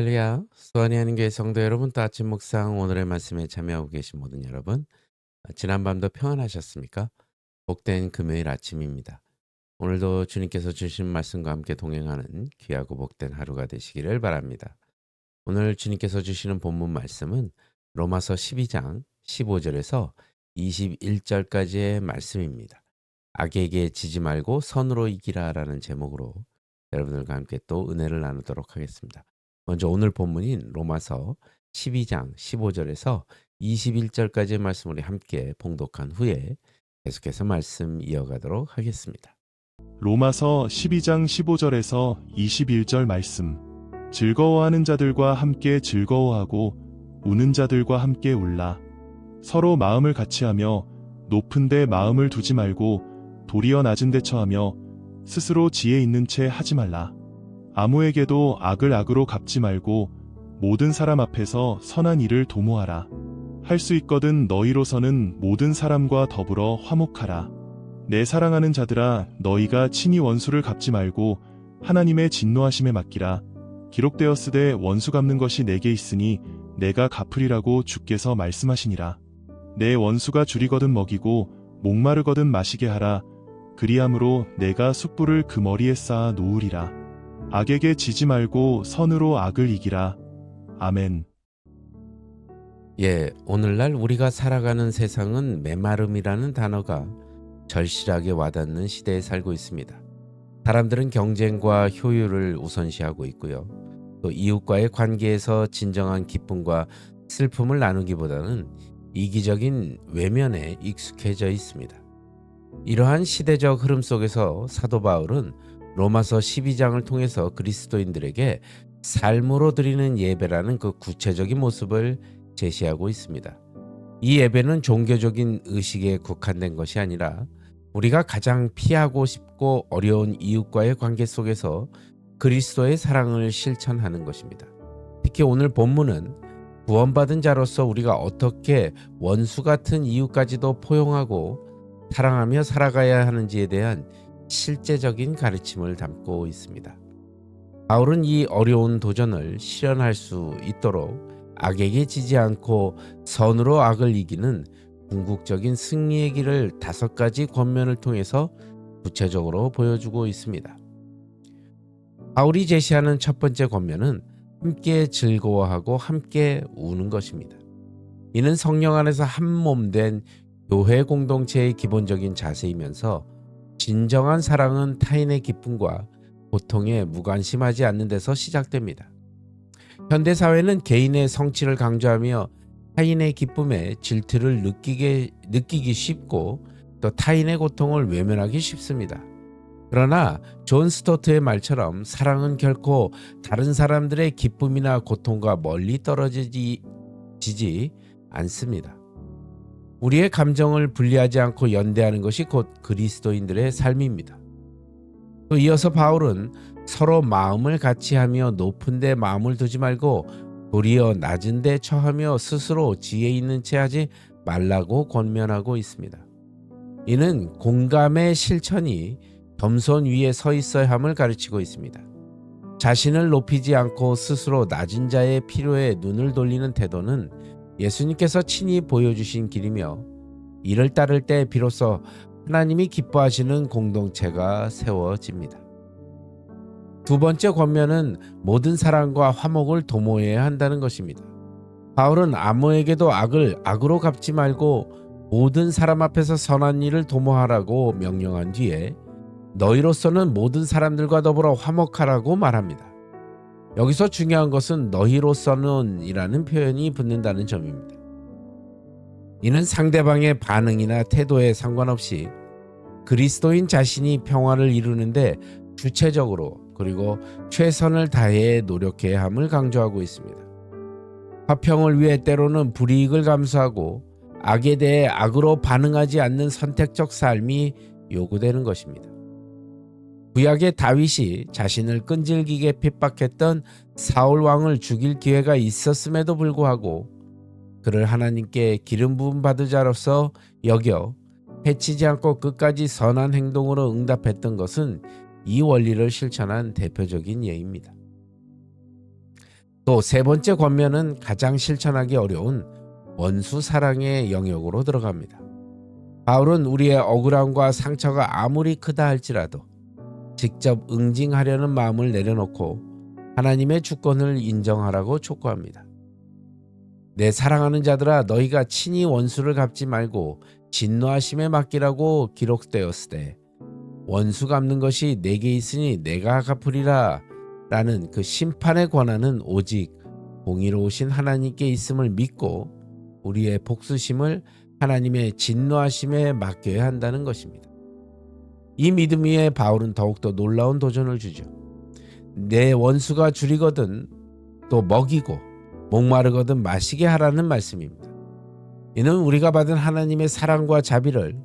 할렐루야. 수원이 하는 교회 성도 여러분, 또 아침 묵상 오늘의 말씀에 참여하고 계신 모든 여러분, 아, 지난밤도 평안하셨습니까? 복된 금요일 아침입니다. 오늘도 주님께서 주신 말씀과 함께 동행하는 귀하고 복된 하루가 되시기를 바랍니다. 오늘 주님께서 주시는 본문 말씀은 로마서 12장 15절에서 21절까지의 말씀입니다. 악에게 지지 말고 선으로 이기라라는 제목으로 여러분들과 함께 또 은혜를 나누도록 하겠습니다. 먼저 오늘 본문인 로마서 12장 15절에서 21절까지의 말씀을 함께 봉독한 후에 계속해서 말씀 이어가도록 하겠습니다. 로마서 12장 15절에서 21절 말씀. 즐거워하는 자들과 함께 즐거워하고 우는 자들과 함께 울라. 서로 마음을 같이하며 높은 데 마음을 두지 말고 도리어 낮은 데 처하며 스스로 지혜 있는 채 하지 말라. 아무에게도 악을 악으로 갚지 말고 모든 사람 앞에서 선한 일을 도모하라. 할 수 있거든 너희로서는 모든 사람과 더불어 화목하라. 내 사랑하는 자들아 너희가 친히 원수를 갚지 말고 하나님의 진노하심에 맡기라. 기록되었으되 원수 갚는 것이 내게 있으니 내가 갚으리라고 주께서 말씀하시니라. 내 원수가 줄이거든 먹이고 목마르거든 마시게 하라. 그리함으로 내가 숯불을 그 머리에 쌓아 놓으리라. 악에게 지지 말고 선으로 악을 이기라. 아멘. 예, 오늘날 우리가 살아가는 세상은 메마름이라는 단어가 절실하게 와닿는 시대에 살고 있습니다. 사람들은 경쟁과 효율을 우선시하고 있고요. 또 이웃과의 관계에서 진정한 기쁨과 슬픔을 나누기보다는 이기적인 외면에 익숙해져 있습니다. 이러한 시대적 흐름 속에서 사도 바울은 로마서 12장을 통해서 그리스도인들에게 삶으로 드리는 예배라는 그 구체적인 모습을 제시하고 있습니다. 이 예배는 종교적인 의식에 국한된 것이 아니라 우리가 가장 피하고 싶고 어려운 이웃과의 관계 속에서 그리스도의 사랑을 실천하는 것입니다. 특히 오늘 본문은 구원받은 자로서 우리가 어떻게 원수 같은 이웃까지도 포용하고 사랑하며 살아가야 하는지에 대한 실제적인 가르침을 담고 있습니다. 바울은 이 어려운 도전을 실현할 수 있도록 악에게 지지 않고 선으로 악을 이기는 궁극적인 승리의 길을 다섯 가지 권면을 통해서 구체적으로 보여주고 있습니다. 바울이 제시하는 첫 번째 권면은 함께 즐거워하고 함께 우는 것입니다. 이는 성령 안에서 한 몸 된 교회 공동체의 기본적인 자세이면서 진정한 사랑은 타인의 기쁨과 고통에 무관심하지 않는 데서 시작됩니다. 현대 사회는 개인의 성취를 강조하며 타인의 기쁨에 질투를 느끼게, 느끼기 쉽고 또 타인의 고통을 외면하기 쉽습니다. 그러나 존 스토트의 말처럼 사랑은 결코 다른 사람들의 기쁨이나 고통과 멀리 떨어지지 않습니다. 우리의 감정을 분리하지 않고 연대하는 것이 곧 그리스도인들의 삶입니다. 또 이어서 바울은 서로 마음을 같이 하며 높은 데 마음을 두지 말고 도리어 낮은 데 처하며 스스로 지혜 있는 채 하지 말라고 권면하고 있습니다. 이는 공감의 실천이 겸손 위에 서 있어야 함을 가르치고 있습니다. 자신을 높이지 않고 스스로 낮은 자의 필요에 눈을 돌리는 태도는 예수님께서 친히 보여주신 길이며 이를 따를 때 비로소 하나님이 기뻐하시는 공동체가 세워집니다. 두 번째 권면은 모든 사랑과 화목을 도모해야 한다는 것입니다. 바울은 아무에게도 악을 악으로 갚지 말고 모든 사람 앞에서 선한 일을 도모하라고 명령한 뒤에 너희로서는 모든 사람들과 더불어 화목하라고 말합니다. 여기서 중요한 것은 너희로서는 이라는 표현이 붙는다는 점입니다. 이는 상대방의 반응이나 태도에 상관없이 그리스도인 자신이 평화를 이루는데 주체적으로 그리고 최선을 다해 노력해야 함을 강조하고 있습니다. 화평을 위해 때로는 불이익을 감수하고 악에 대해 악으로 반응하지 않는 선택적 삶이 요구되는 것입니다. 구약의 다윗이 자신을 끈질기게 핍박했던 사울 왕을 죽일 기회가 있었음에도 불구하고 그를 하나님께 기름 부음 받은 자로서 여겨 해치지 않고 끝까지 선한 행동으로 응답했던 것은 이 원리를 실천한 대표적인 예입니다. 또 세 번째 권면은 가장 실천하기 어려운 원수 사랑의 영역으로 들어갑니다. 바울은 우리의 억울함과 상처가 아무리 크다 할지라도 직접 응징하려는 마음을 내려놓고 하나님의 주권을 인정하라고 촉구합니다. 내 사랑하는 자들아 너희가 친히 원수를 갚지 말고 진노하심에 맡기라고 기록되었을 때 원수 갚는 것이 내게 있으니 내가 갚으리라 라는 그 심판의 권한은 오직 공의로우신 하나님께 있음을 믿고 우리의 복수심을 하나님의 진노하심에 맡겨야 한다는 것입니다. 이 믿음 위에 바울은 더욱더 놀라운 도전을 주죠. 내 원수가 줄이거든 또 먹이고 목마르거든 마시게 하라는 말씀입니다. 이는 우리가 받은 하나님의 사랑과 자비를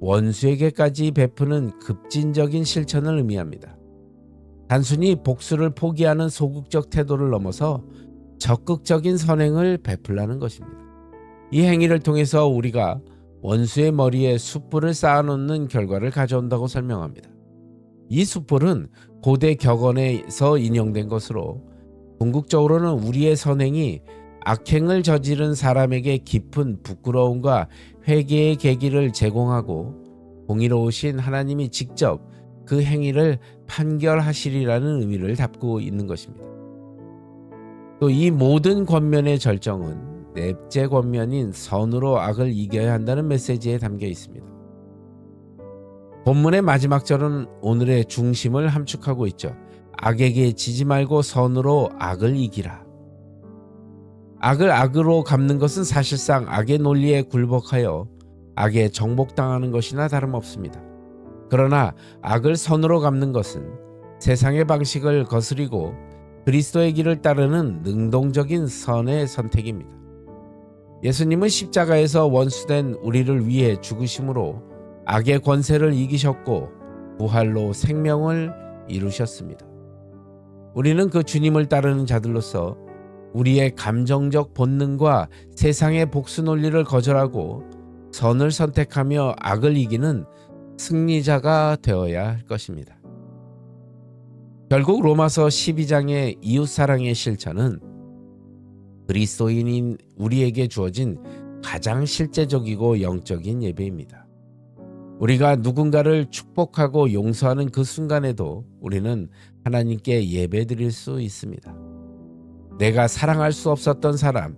원수에게까지 베푸는 급진적인 실천을 의미합니다. 단순히 복수를 포기하는 소극적 태도를 넘어서 적극적인 선행을 베풀라는 것입니다. 이 행위를 통해서 우리가 원수의 머리에 숯불을 쌓아놓는 결과를 가져온다고 설명합니다. 이 숯불은 고대 격언에서 인용된 것으로 궁극적으로는 우리의 선행이 악행을 저지른 사람에게 깊은 부끄러움과 회개의 계기를 제공하고 공의로우신 하나님이 직접 그 행위를 판결하시리라는 의미를 담고 있는 것입니다. 또 이 모든 권면의 절정은 넷째 권면인 선으로 악을 이겨야 한다는 메시지에 담겨 있습니다. 본문의 마지막 절은 오늘의 중심을 함축하고 있죠. 악에게 지지 말고 선으로 악을 이기라. 악을 악으로 갚는 것은 사실상 악의 논리에 굴복하여 악에 정복당하는 것이나 다름없습니다. 그러나 악을 선으로 갚는 것은 세상의 방식을 거스리고 그리스도의 길을 따르는 능동적인 선의 선택입니다. 예수님은 십자가에서 원수된 우리를 위해 죽으심으로 악의 권세를 이기셨고 부활로 생명을 이루셨습니다. 우리는 그 주님을 따르는 자들로서 우리의 감정적 본능과 세상의 복수 논리를 거절하고 선을 선택하며 악을 이기는 승리자가 되어야 할 것입니다. 결국 로마서 12장의 이웃 사랑의 실천은 그리스도인인 우리에게 주어진 가장 실제적이고 영적인 예배입니다. 우리가 누군가를 축복하고 용서하는 그 순간에도 우리는 하나님께 예배 드릴 수 있습니다. 내가 사랑할 수 없었던 사람,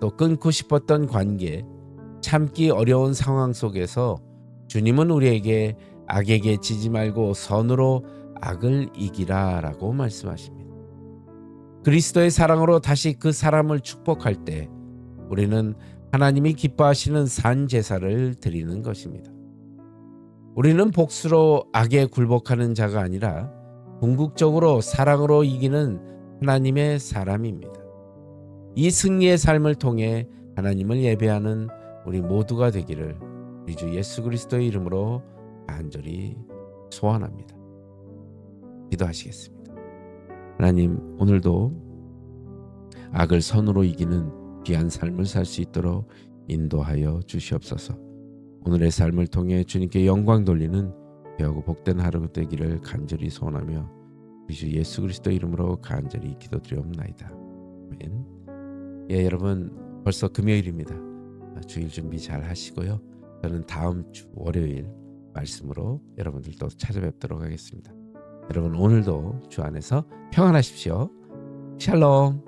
또 끊고 싶었던 관계, 참기 어려운 상황 속에서 주님은 우리에게 악에게 지지 말고 선으로 악을 이기라 라고 말씀하십니다. 그리스도의 사랑으로 다시 그 사람을 축복할 때 우리는 하나님이 기뻐하시는 산 제사를 드리는 것입니다. 우리는 복수로 악에 굴복하는 자가 아니라 궁극적으로 사랑으로 이기는 하나님의 사람입니다. 이 승리의 삶을 통해 하나님을 예배하는 우리 모두가 되기를 우리 주 예수 그리스도의 이름으로 간절히 소원합니다. 기도하시겠습니다. 하나님 오늘도 악을 선으로 이기는 귀한 삶을 살 수 있도록 인도하여 주시옵소서. 오늘의 삶을 통해 주님께 영광 돌리는 귀하고 복된 하루 되기를 간절히 소원하며 우리 주 예수 그리스도 이름으로 간절히 기도드리옵나이다. 아멘. 예, 여러분 벌써 금요일입니다. 주일 준비 잘 하시고요. 저는 다음 주 월요일 말씀으로 여러분들 또 찾아뵙도록 하겠습니다. 여러분 오늘도 주 안에서 평안하십시오. 샬롬.